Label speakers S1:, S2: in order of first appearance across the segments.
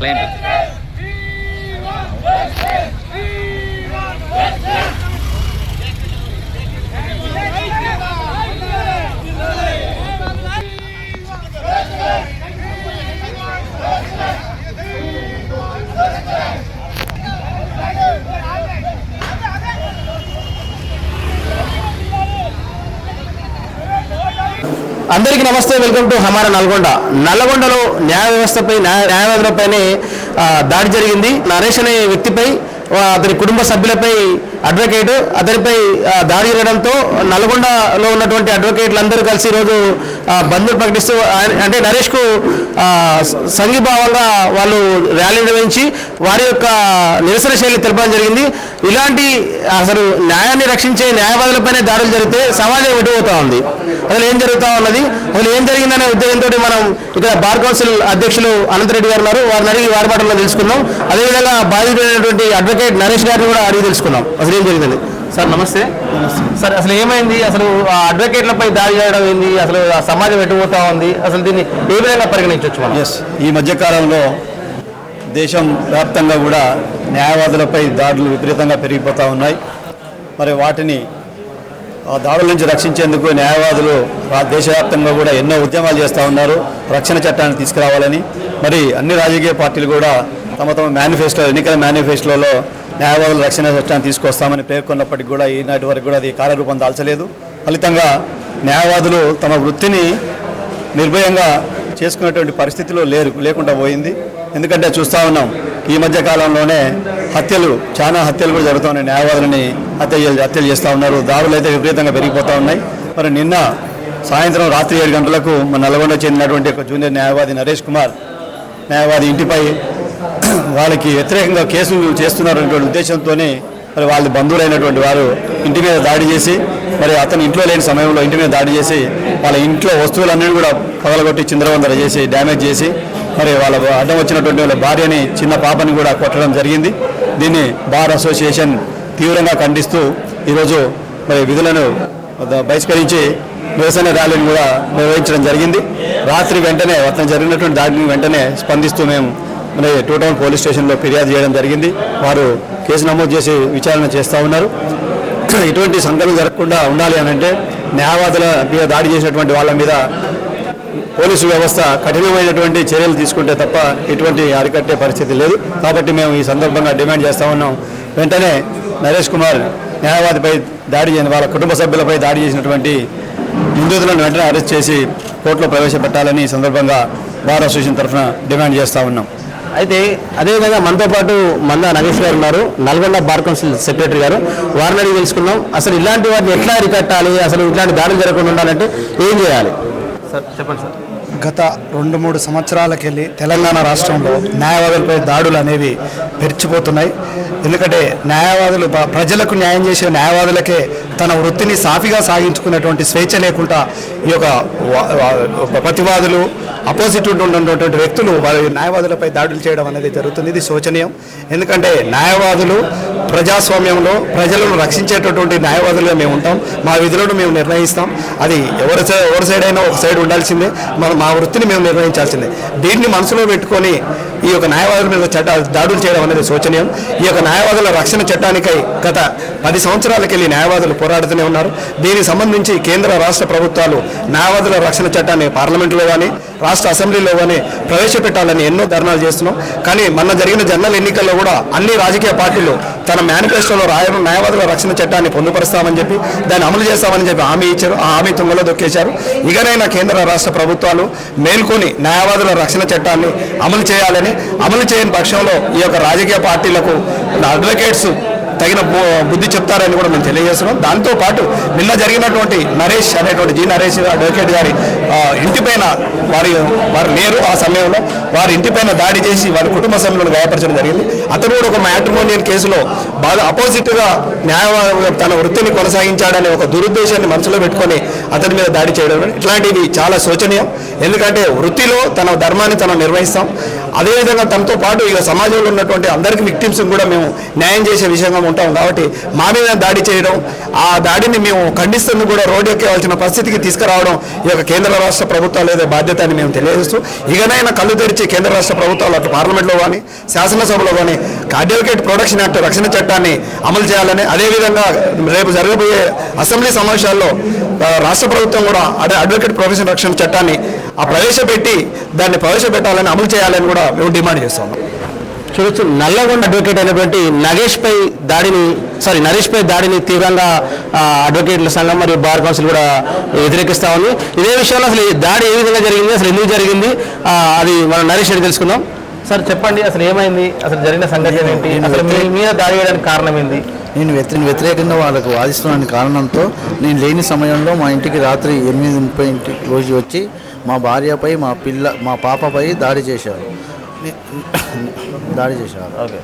S1: landed.
S2: అందరికీ నమస్తే welcome to హమార Nalgonda. నల్గొండలో న్యాయ వ్యవస్థపై న్యాయ న్యాయవాదులపైనే దాడి జరిగింది. నరేష్ అనే వ్యక్తిపై అతని కుటుంబ సభ్యులపై అడ్వకేట్ అతనిపై దాడి జరగడంతో నల్గొండలో ఉన్నటువంటి అడ్వకేట్లు అందరూ కలిసి ఈరోజు బంధువులు ప్రకటిస్తూ అంటే నరేష్కు సంఘీభావంగా వాళ్ళు ర్యాలీ నిర్వహించి వారి యొక్క నిరసన శైలి తెలపడం జరిగింది. ఇలాంటి అసలు న్యాయాన్ని రక్షించే న్యాయవాదులపైనే దాడులు జరిగితే సమాజం ఎటుపోతా ఉంది? అసలు ఏం జరుగుతా ఉన్నది? అసలు ఏం జరిగిందనే ఉద్దేశంతో మనం ఇక్కడ బార్ కౌన్సిల్ అధ్యక్షులు అనంతరెడ్డి గారు ఉన్నారు. వారిని అడిగి వారి మాటల్లో తెలుసుకుందాం. అదేవిధంగా బాధితుడైనటువంటి అడ్వకేట్ నరేష్ గారిని కూడా అడిగి తెలుసుకున్నాం అసలు ఏం జరిగింది సార్ నమస్తే. సార్ అసలు ఏమైంది? అసలు ఆ అడ్వకేట్లపై దాడి చేయడం ఏంది? అసలు ఆ సమాజం ఎటుపోతా ఉంది? అసలు దీన్ని ఏ విధంగా పరిగణించవచ్చు మనం?
S3: ఎస్ ఈ మధ్యకాలంలో దేశం వ్యాప్తంగా కూడా న్యాయవాదులపై దాడులు విపరీతంగా పెరిగిపోతూ ఉన్నాయి. మరి వాటిని ఆ దాడుల నుంచి రక్షించేందుకు న్యాయవాదులు దేశవ్యాప్తంగా కూడా ఎన్నో ఉద్యమాలు చేస్తూ ఉన్నారు. రక్షణ చట్టాన్ని తీసుకురావాలని. మరి అన్ని రాజకీయ పార్టీలు కూడా తమ తమ మేనిఫెస్టో ఎన్నికల మేనిఫెస్టోలో న్యాయవాదుల రక్షణ చట్టాన్ని తీసుకొస్తామని పేర్కొన్నప్పటికీ కూడా ఈనాటి వరకు కూడా అది కార్యరూపం దాల్చలేదు. ఫలితంగా న్యాయవాదులు తమ వృత్తిని నిర్భయంగా చేసుకునేటువంటి పరిస్థితిలో లేరు లేకుండా పోయింది. ఎందుకంటే చూస్తూ ఉన్నాం ఈ మధ్య కాలంలోనే హత్యలు చాలా హత్యలు కూడా జరుగుతున్నాయి. న్యాయవాదులని హత్య హత్యలు చేస్తూ ఉన్నారు. దాడులు అయితే విపరీతంగా పెరిగిపోతూ ఉన్నాయి. మరి నిన్న సాయంత్రం రాత్రి ఏడు గంటలకు మన నల్గొండ చెందినటువంటి ఒక జూనియర్ న్యాయవాది నరేష్ కుమార్ న్యాయవాది ఇంటిపై వాళ్ళకి వ్యతిరేకంగా కేసులు చేస్తున్నారనేటువంటి ఉద్దేశంతోనే మరి వాళ్ళ బంధువులైనటువంటి వారు ఇంటి మీద దాడి చేసి మరి అతను ఇంట్లో లేని సమయంలో ఇంటి మీద దాడి చేసి వాళ్ళ ఇంట్లో వస్తువులన్నీ కూడా పగలగొట్టి చిందరవందర చేసి డ్యామేజ్ చేసి మరి వాళ్ళ అడ్డం వచ్చినటువంటి వాళ్ళ భార్యని చిన్న పాపని కూడా కొట్టడం జరిగింది. దీన్ని బార్ అసోసియేషన్ తీవ్రంగా ఖండిస్తూ ఈరోజు మరి విధులను బహిష్కరించి నిరసన ర్యాలీని కూడా నిర్వహించడం జరిగింది. రాత్రి వెంటనే అతను జరిగినటువంటి దాడిని వెంటనే స్పందిస్తూ మేము మరి టూ టౌన్ పోలీస్ స్టేషన్లో ఫిర్యాదు చేయడం జరిగింది. వారు కేసు నమోదు చేసి విచారణ చేస్తూ ఉన్నారు. ఇటువంటి సంఘటనలు జరగకుండా ఉండాలి అని అంటే న్యాయవాదుల మీద దాడి చేసినటువంటి వాళ్ళ మీద పోలీసు వ్యవస్థ కఠినమైనటువంటి చర్యలు తీసుకుంటే తప్ప ఎటువంటి అరికట్టే పరిస్థితి లేదు. కాబట్టి మేము ఈ సందర్భంగా డిమాండ్ చేస్తూ ఉన్నాం. వెంటనే నరేష్ కుమార్ న్యాయవాదిపై దాడి చేసిన వాళ్ళ కుటుంబ సభ్యులపై దాడి చేసినటువంటి నిందితులను వెంటనే అరెస్ట్ చేసి కోర్టులో ప్రవేశపెట్టాలని ఈ సందర్భంగా బార్ అసోసియేషన్ తరఫున డిమాండ్ చేస్తూ ఉన్నాం.
S2: అయితే అదేవిధంగా మనతో పాటు మంద నగేష్ గారు ఉన్నారు. నల్గొండ బార్ కౌన్సిల్ సెక్రటరీ గారు. వారిని అడిగి తెలుసుకుందాం. అసలు ఇలాంటి వాటిని ఎట్లా అరికట్టాలి? అసలు ఇట్లాంటి దాడులు జరగకుండా ఉండాలంటే ఏం చేయాలి? సార్ చెప్పండి సార్.
S4: గత రెండు మూడు సంవత్సరాలకెళ్ళి తెలంగాణ రాష్ట్రంలో న్యాయవాదులపై దాడులు అనేవి పెరిచిపోతున్నాయి. ఎందుకంటే న్యాయవాదులు ప్రజలకు న్యాయం చేసే న్యాయవాదులకే తన వృత్తిని సాఫీగా సాగించుకునేటువంటి స్వేచ్ఛ లేకుండా ఈ యొక్క ప్రతివాదులు అపోజిట్ ఉన్నటువంటి వ్యక్తులు వారి న్యాయవాదులపై దాడులు చేయడం అనేది జరుగుతుంది. ఇది శోచనీయం. ఎందుకంటే న్యాయవాదులు ప్రజాస్వామ్యంలో ప్రజలను రక్షించేటటువంటి న్యాయవాదులుగా మేము ఉంటాం. మా విధులను మేము నిర్ణయిస్తాం. అది ఎవరి ఎవరి సైడ్ అయినా ఒక సైడ్ ఉండాల్సిందే. మన మా వృత్తిని మేము నిర్ణయించాల్సిందే. దీన్ని మనసులో పెట్టుకొని ఈ యొక్క న్యాయవాదుల మీద చట్ట దాడులు చేయడం అనేది శోచనీయం. ఈ యొక్క న్యాయవాదుల రక్షణ చట్టానికై గత పది సంవత్సరాలకెళ్ళి న్యాయవాదులు పోరాడుతూనే ఉన్నారు. దీనికి సంబంధించి కేంద్ర రాష్ట్ర ప్రభుత్వాలు న్యాయవాదుల రక్షణ చట్టాన్ని పార్లమెంటులో కానీ రాష్ట్ర అసెంబ్లీలో కానీ ప్రవేశపెట్టాలని ఎన్నో ధర్నాలు చేస్తున్నాం. కానీ మొన్న జరిగిన జనరల్ ఎన్నికల్లో కూడా అన్ని రాజకీయ పార్టీలు తన మేనిఫెస్టోలో రాయడం న్యాయవాదుల రక్షణ చట్టాన్ని పొందుపరుస్తామని చెప్పి దాన్ని అమలు చేస్తామని చెప్పి హామీ ఇచ్చారు. ఆ హామీ తుంగలో దొక్కేశారు. ఇకనైనా కేంద్ర రాష్ట్ర ప్రభుత్వాలు మేల్కొని న్యాయవాదుల రక్షణ చట్టాన్ని అమలు చేయాలని అమలు చేయని పక్షంలో ఈ యొక్క రాజకీయ పార్టీలకు అడ్వకేట్స్ తగిన బు- బుద్ధి చెప్తారని కూడా మేము తెలియజేస్తున్నాం. దాంతో పాటు నిన్న జరిగినటువంటి నరేష్ అనేటువంటి జి నరేష్ అడ్వకేట్ గారి ఇంటిపైన వారి వారు లేరు ఆ సమయంలో. వారి ఇంటిపైన దాడి చేసి వారి కుటుంబ సభ్యులను గాయపరచడం జరిగింది. అతను కూడా ఒక మ్యాట్రిమోనియల్ కేసులో బాగా అపోజిట్గా న్యాయ తన వృత్తిని కొనసాగించాడనే ఒక దురుద్దేశాన్ని మనసులో పెట్టుకొని అతని మీద దాడి చేయడం ఇట్లాంటివి చాలా శోచనీయం. ఎందుకంటే వృత్తిలో తన ధర్మాన్ని తను నిర్వహిస్తాం. అదేవిధంగా తనతో పాటు ఇక సమాజంలో ఉన్నటువంటి అందరికి విక్టిమ్స్ కూడా మేము న్యాయం చేసే విషయంగా ఉంటాం కాబట్టి మా మీద దాడి చేయడం ఆ దాడిని మేము ఖండిస్తుంది కూడా రోడ్డు ఎక్కేవాల్సిన పరిస్థితికి తీసుకురావడం ఈ యొక్క కేంద్ర రాష్ట్ర ప్రభుత్వాలు ఏదో బాధ్యత అని మేము తెలియజేస్తూ ఇకనైనా కళ్ళు తెరిచి కేంద్ర రాష్ట్ర ప్రభుత్వాలు అటు పార్లమెంట్లో కానీ శాసనసభలో కానీ అడ్వకేట్ ప్రొడక్షన్ యాక్ట్ రక్షణ చట్టాన్ని అమలు చేయాలని అదేవిధంగా రేపు జరగబోయే అసెంబ్లీ సమావేశాల్లో రాష్ట్ర ప్రభుత్వం కూడా అదే అడ్వకేట్ ప్రొఫెషన్ రక్షణ చట్టాన్ని ఆ ప్రవేశపెట్టి దాన్ని ప్రవేశపెట్టాలని అమలు చేయాలని కూడా మేము డిమాండ్ చేస్తున్నాం.
S2: చూడొచ్చు. నల్లగొండ అడ్వకేట్ అయినటువంటి నగేష్ పై దాడిని సారీ నరేష్ పై దాడిని తీవ్రంగా అడ్వకేట్ల సంఘం మరియు బార్ కౌన్సిల్ కూడా వ్యతిరేకిస్తా ఉంది. ఇదే విషయంలో అసలు ఈ దాడి ఏ విధంగా జరిగింది అసలు ఎందుకు జరిగింది అది మనం నరేష్ రెడ్డి తెలుసుకుందాం. సార్ చెప్పండి అసలు ఏమైంది అసలు జరిగిన సంగతి ఏంటి అసలు మీ మీద దాడి చేయడానికి కారణం ఏంది?
S1: నేను వ్యతిరేక వ్యతిరేకంగా వాళ్ళకు వాదిస్తున్నాను కారణంతో నేను లేని సమయంలో మా ఇంటికి రాత్రి ఎనిమిది ముప్పై ఇంటికి రోజు వచ్చి మా భార్యపై మా పిల్ల మా పాపపై దాడి చేశారు. దాడి చేశారు.
S2: ఓకే.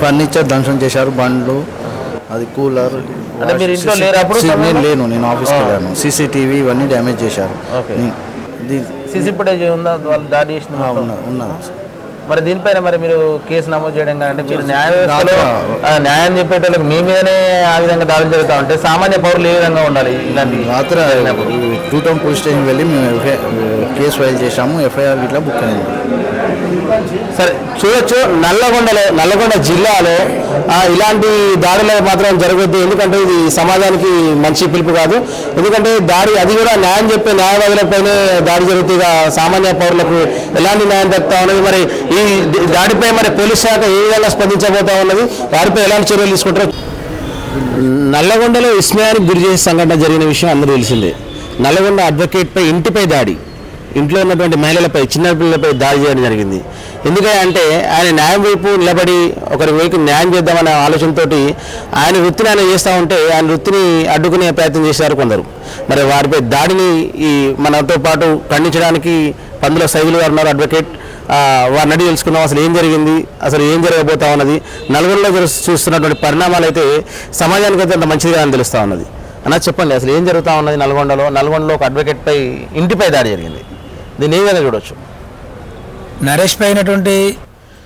S1: ఫర్నిచర్ ధ్వంసం చేశారు బండ్లు అది కూలర్
S2: అంటే మీరు ఇంట్లో లేరా అప్పుడు
S1: సి- నేను? లేను నేను ఆఫీస్కి వెళ్ళాను. సీసీటీవీ ఇవన్నీ డ్యామేజ్ చేశారు.
S2: ఓకే.
S1: నేను- దీ-
S2: సీసీ ఫుటేజ్ ఉందా? వాళ్ళు దాడి చేసిన
S1: ఆ,
S2: మొత్తం? మరి దీనిపైన మరి మీరు కేసు నమోదు చేయడం కానీ మీరు న్యాయ వ్యవస్థలో న్యాయం చెప్పేటోళ్ళకి మీ మీదనే ఆ విధంగా దాడులు జరుగుతూ ఉంటే సామాన్య పౌరులు ఏ విధంగా ఉండాలి ఇలాంటి
S1: రాత్రి? టూ టౌన్ పోలీస్ స్టేషన్ వెళ్ళి మేము కేసు ఫైల్ చేశాము ఎఫ్ఐఆర్ ఇట్లా బుక్ అయింది
S2: సరే చూడొచ్చు. నల్లగొండలో నల్లగొండ జిల్లాలో ఇలాంటి దాడులు మాత్రం జరగద్దు. ఎందుకంటే ఇది సమాజానికి మంచి పిలుపు కాదు. ఎందుకంటే దాడి అది కూడా న్యాయం చెప్పే న్యాయవాదులపైనే దాడి జరుగుతుంది. సామాన్య పౌరులకు ఎలాంటి న్యాయం దక్కుతా ఉన్నది? మరి ఈ దాడిపై మరి పోలీస్ శాఖ ఏ విధంగా స్పందించబోతా ఉన్నది? వారిపై ఎలాంటి చర్యలు తీసుకుంటారు నల్లగొండలో విస్మయానికి గురి చేసే సంఘటన జరిగిన విషయం అందరూ తెలిసిందే. నల్లగొండ అడ్వకేట్పై ఇంటిపై దాడి. ఇంట్లో ఉన్నటువంటి మహిళలపై చిన్న పిల్లలపై దాడి చేయడం జరిగింది. ఎందుకంటే ఆయన న్యాయం వైపు నిలబడి ఒకరి వైపు న్యాయం చేద్దామనే ఆలోచనతో ఆయన వృత్తిని ఆయన చేస్తూ ఉంటే ఆయన వృత్తిని అడ్డుకునే ప్రయత్నం చేశారు కొందరు. మరి వారిపై దాడిని ఈ మనతో పాటు ఖండించడానికి పందుల సైదులు గారు ఉన్నారు అడ్వకేట్ వారిని అడిగి తెలుసుకున్నాం అసలు ఏం జరిగింది అసలు ఏం జరగబోతా ఉన్నది నలుగురిలో చూస్తున్నటువంటి పరిణామాలు అయితే సమాజానికి అయితే అంత మంచిదిగా అని తెలుస్తూ ఉన్నది. అన్న చెప్పండి అసలు ఏం జరుగుతూ ఉన్నది నల్గొండలో? నల్గొండలో ఒక అడ్వకేట్పై ఇంటిపై దాడి జరిగింది. దీన్ని ఏ విధంగా చూడొచ్చు?
S5: నరేష్ పై అయినటువంటి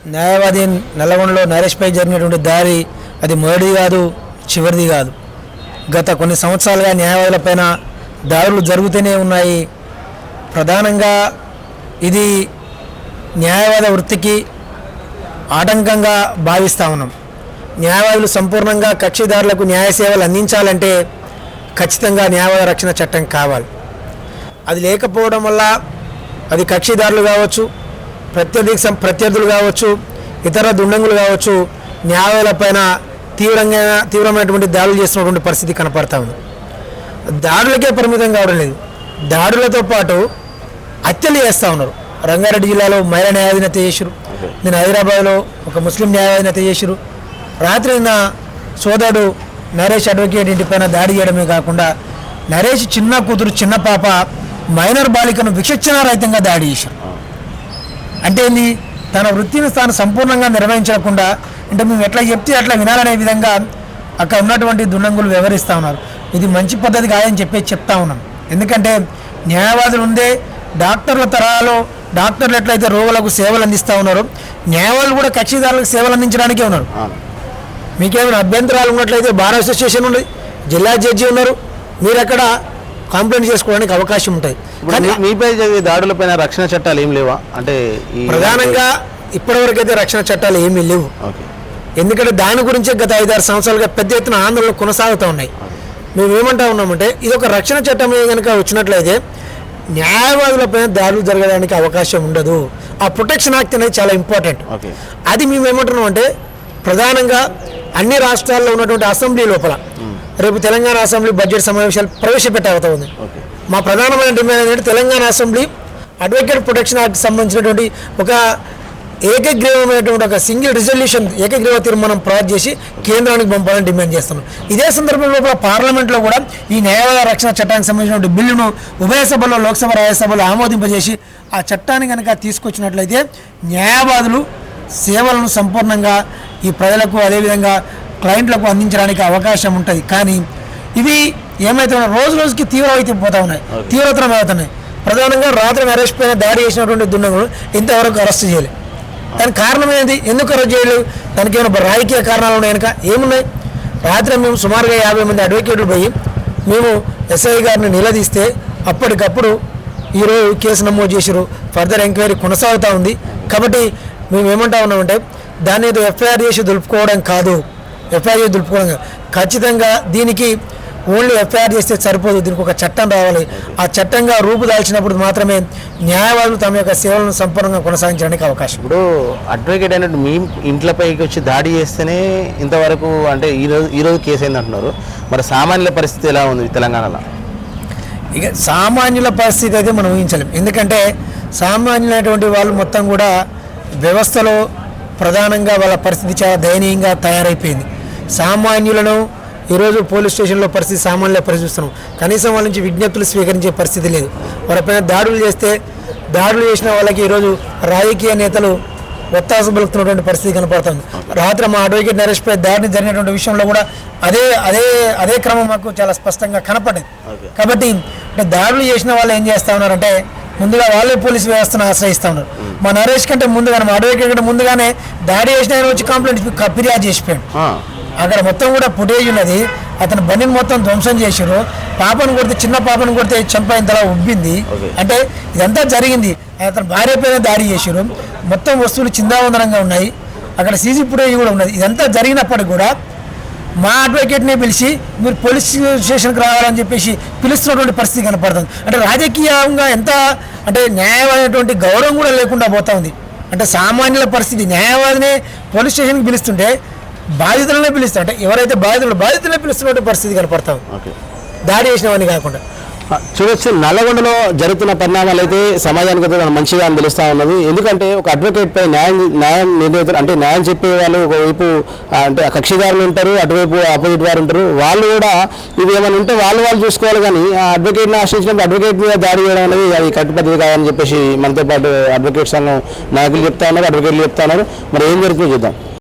S5: న్యాయవాది నల్లగొండలో నరేష్ పై జరిగినటువంటి దారి అది మొదటిది కాదు చివరిది కాదు. గత కొన్ని సంవత్సరాలుగా న్యాయవాదులపైన దారులు జరుగుతూనే ఉన్నాయి. ప్రధానంగా ఇది న్యాయవాద వృత్తికి ఆటంకంగా భావిస్తూ ఉన్నాం. న్యాయవాదులు సంపూర్ణంగా కక్షిదారులకు న్యాయ సేవలు అందించాలంటే ఖచ్చితంగా న్యాయవాద రక్షణ చట్టం కావాలి. అది లేకపోవడం వల్ల అది కక్షిదారులు కావచ్చు ప్రత్యర్థి సం- ప్రత్యర్థులు కావచ్చు ఇతర దుండంగులు కావచ్చు న్యాయాలపైన తీవ్రంగా తీవ్రమైనటువంటి దాడులు చేస్తున్నటువంటి పరిస్థితి కనపడతా ఉంది. దాడులకే పరిమితం కావడం లేదు. దాడులతో పాటు హత్యలు చేస్తూ ఉన్నారు. రంగారెడ్డి జిల్లాలో మహిళా న్యాయాధిని హత్య చేశారు నేను హైదరాబాద్లో ఒక ముస్లిం న్యాయాధిని హత్య చేశారు రాత్రి నిన్న సోదరుడు నరేష్ అడ్వకేట్ ఇంటిపైన దాడి చేయడమే కాకుండా నరేష్ చిన్న కూతురు చిన్న పాప మైనర్ బాలికను విచక్షణారహితంగా దాడి చేశారు. అంటే ఏంది? తన వృత్తిని తాను సంపూర్ణంగా నిర్వహించకుండా అంటే మేము ఎట్లా చెప్తే అట్లా వినాలనే విధంగా అక్కడ ఉన్నటువంటి దుండంగులు వ్యవహరిస్తూ ఉన్నారు. ఇది మంచి పద్ధతి కాదని చెప్పేసి చెప్తా ఉన్నాం ఎందుకంటే న్యాయవాదులు ఉందే డాక్టర్ల తరాలో డాక్టర్లు ఎట్లయితే రోగులకు సేవలు అందిస్తూ ఉన్నారో న్యాయవాదులు కూడా కక్షిదారులకు సేవలు అందించడానికే ఉన్నారు. మీకేమైనా అభ్యంతరాలు ఉన్నట్లయితే బార్ అసోసియేషన్ ఉంది జిల్లా జడ్జి ఉన్నారు. మీరు అక్కడ కంప్లైంట్ చేసుకోవడానికి అవకాశం ఉంటుంది
S2: ఇప్పుడు
S5: కానీ
S2: మీ- మీపై జరిగే దాడులపైన రక్షణ చట్టాలు ఏం లేవా? అంటే
S5: ప్రధానంగా ఇప్పటివరకు అయితే రక్షణ చట్టాలు ఏమీ లేవు. ఎందుకంటే దాని గురించే గత ఐదారు సంవత్సరాలుగా పెద్ద ఎత్తున ఆందోళనలు కొనసాగుతూ ఉన్నాయి. మేము ఏమంటా ఉన్నామంటే ఇది ఒక రక్షణ చట్టం కనుక వచ్చినట్లయితే న్యాయవాదులపైన దాడులు జరగడానికి అవకాశం ఉండదు. ఆ ప్రొటెక్షన్ యాక్ట్ అనేది చాలా ఇంపార్టెంట్. అది మేము ఏమంటున్నాం అంటే ప్రధానంగా అన్ని రాష్ట్రాల్లో ఉన్నటువంటి అసెంబ్లీ లోపల రేపు తెలంగాణ అసెంబ్లీ బడ్జెట్ సమావేశాలు ప్రవేశపెట్టే అవుతా ఉంది మా ప్రధానమైన డిమాండ్ ఏంటంటే Telangana assembly advocate protection act సంబంధించినటువంటి ఒక ఏకగ్రీవమైనటువంటి ఒక సింగిల్ రిజల్యూషన్ ఏకగ్రీవ తీర్మానం పాస్ చేసి కేంద్రానికి పంపాలని డిమాండ్ చేస్తున్నాం. ఇదే సందర్భంలో కూడా పార్లమెంట్లో కూడా ఈ న్యాయవాద రక్షణ చట్టానికి సంబంధించిన బిల్లును ఉభయ సభలో లోక్సభ రాజ్యసభలో ఆమోదింపజేసి ఆ చట్టాన్ని కనుక తీసుకొచ్చినట్లయితే న్యాయవాదులు సేవలను సంపూర్ణంగా ఈ ప్రజలకు అదేవిధంగా క్లయింట్లకు అందించడానికి అవకాశం ఉంటుంది. కానీ ఇవి ఏమైతే ఉన్నాయో రోజు రోజుకి తీవ్రమైతే పోతా ఉన్నాయి. తీవ్రతరం అవుతున్నాయి. ప్రధానంగా రాత్రి నరేష్ పైన దాడి చేసినటువంటి దుండగులు ఇంతవరకు అరెస్ట్ చేయలేదు దానికి కారణం ఏంటి ఎందుకు అరెస్ట్ చేయలేదు? దానికి ఏమైనా రాజకీయ కారణాలు ఉన్నాయి కనుక? ఏమున్నాయి? రాత్రి మేము సుమారుగా యాభై మంది అడ్వకేట్లు పోయి మేము ఎస్ఐ గారిని నిలదీస్తే అప్పటికప్పుడు ఈరోజు కేసు నమోదు చేసారు ఫర్దర్ ఎంక్వైరీ కొనసాగుతూ ఉంది. కాబట్టి మేము ఏమంటా ఉన్నామంటే దాన్ని ఏదో ఎఫ్ఐఆర్ చేసి దులుపుకోవడం కాదు. ఎఫ్ఐఆర్ చేసి దులుపుకోవడం ఖచ్చితంగా దీనికి ఓన్లీ ఎఫ్ఐఆర్ చేస్తే సరిపోదు. దీనికి ఒక చట్టం రావాలి. ఆ చట్టంగా రూపుదాల్చినప్పుడు మాత్రమే న్యాయవాదులు తమ యొక్క సేవలను సంపూర్ణంగా కొనసాగించడానికి అవకాశం.
S2: ఇప్పుడు అడ్వకేట్ అయినట్టు మీ ఇంట్లపైకి వచ్చి దాడి చేస్తేనే ఇంతవరకు అంటే ఈ రోజు ఈ రోజు కేసు అయింది అంటున్నారు మరి సామాన్యుల పరిస్థితి ఎలా ఉంది తెలంగాణలో?
S5: ఇక సామాన్యుల పరిస్థితి అయితే మనం ఊహించలేం. ఎందుకంటే సామాన్యులైనటువంటి వాళ్ళు మొత్తం కూడా వ్యవస్థలో ప్రధానంగా వాళ్ళ పరిస్థితి చాలా దయనీయంగా తయారైపోయింది. సామాన్యులను ఈరోజు పోలీస్ స్టేషన్లో పరిస్థితి సామాన్యుల పరిస్థితి చూస్తున్నాం. కనీసం వాళ్ళ నుంచి విజ్ఞప్తులు స్వీకరించే పరిస్థితి లేదు. వారిపైన దాడులు చేస్తే దాడులు చేసిన వాళ్ళకి ఈరోజు రాజకీయ నేతలు ఒత్తాస పలుకుతున్నటువంటి పరిస్థితి కనపడుతుంది. రాత్రి మా అడ్వకేట్ నరేష్ పై దాడిని జరిగినటువంటి విషయంలో కూడా అదే అదే అదే క్రమం మాకు చాలా స్పష్టంగా కనపడింది. కాబట్టి అంటే దాడులు చేసిన వాళ్ళు ఏం చేస్తా ఉన్నారంటే ముందుగా వాళ్ళే పోలీస్ వ్యవస్థను ఆశ్రయిస్తా ఉన్నారు. మా నరేష్ కంటే ముందుగానే మా అడ్వకేట్ కంటే ముందుగానే దాడి చేసిన ఆయన వచ్చి కంప్లైంట్ ఫిర్యాదు చేసిపోయాడు. అక్కడ మొత్తం కూడా ఫుటేజ్ ఉన్నది. అతను బండిని మొత్తం ధ్వంసం చేసారు పాపను కొడితే చిన్న పాపను కొడితే చంపైనంతలా ఉబ్బింది. అంటే ఇదంతా జరిగింది. అతను భార్య పైన దాడి చేసారు మొత్తం వస్తువులు చిందావందనంగా ఉన్నాయి. అక్కడ సీసీ ఫుటేజ్ కూడా ఉన్నది. ఇదంతా జరిగినప్పటికి కూడా మా అడ్వకేట్నే పిలిచి మీరు పోలీస్ స్టేషన్కి రావాలని చెప్పేసి పిలుస్తున్నటువంటి పరిస్థితి కనపడుతుంది. అంటే రాజకీయంగా ఎంత అంటే న్యాయమైనటువంటి గౌరవం కూడా లేకుండా పోతా ఉంది. అంటే సామాన్యుల పరిస్థితి. న్యాయవాదినే పోలీస్ స్టేషన్కి పిలుస్తుంటే బాధితులనే పిలుస్తారు. అంటే ఎవరైతే బాధితులు బాధితులనే పిలుస్తున్నటువంటి పరిస్థితి కనపడతాం. దాడి చేసిన వాడిని కాకుండా
S2: చూడొచ్చు నల్లగొండలో జరుగుతున్న పరిణామాలు అయితే సమాజానికి అయితే మంచిగా అని తెలుస్తూ ఉన్నది. ఎందుకంటే ఒక అడ్వకేట్ పై న్యాయం న్యాయం నిర్ణయితారు అంటే న్యాయం చెప్పే వాళ్ళు ఒకవైపు అంటే కక్షిదారులు ఉంటారు అటువైపు ఆపోజిట్ వారు ఉంటారు. వాళ్ళు కూడా ఇది ఏమైనా ఉంటే వాళ్ళు వాళ్ళు చూసుకోవాలి కానీ ఆ అడ్వకేట్ని ఆశ్రయించినప్పుడు అడ్వకేట్ మీద దాడి చేయడం అనేది అది కట్టుపద్ధతి కాదని చెప్పేసి మనతో పాటు అడ్వకేట్ సంఘం నాయకులు చెప్తా ఉన్నారు అడ్వకేట్లు చెప్తా ఉన్నారు. మరి ఏం జరుగుతుందో చూద్దాం.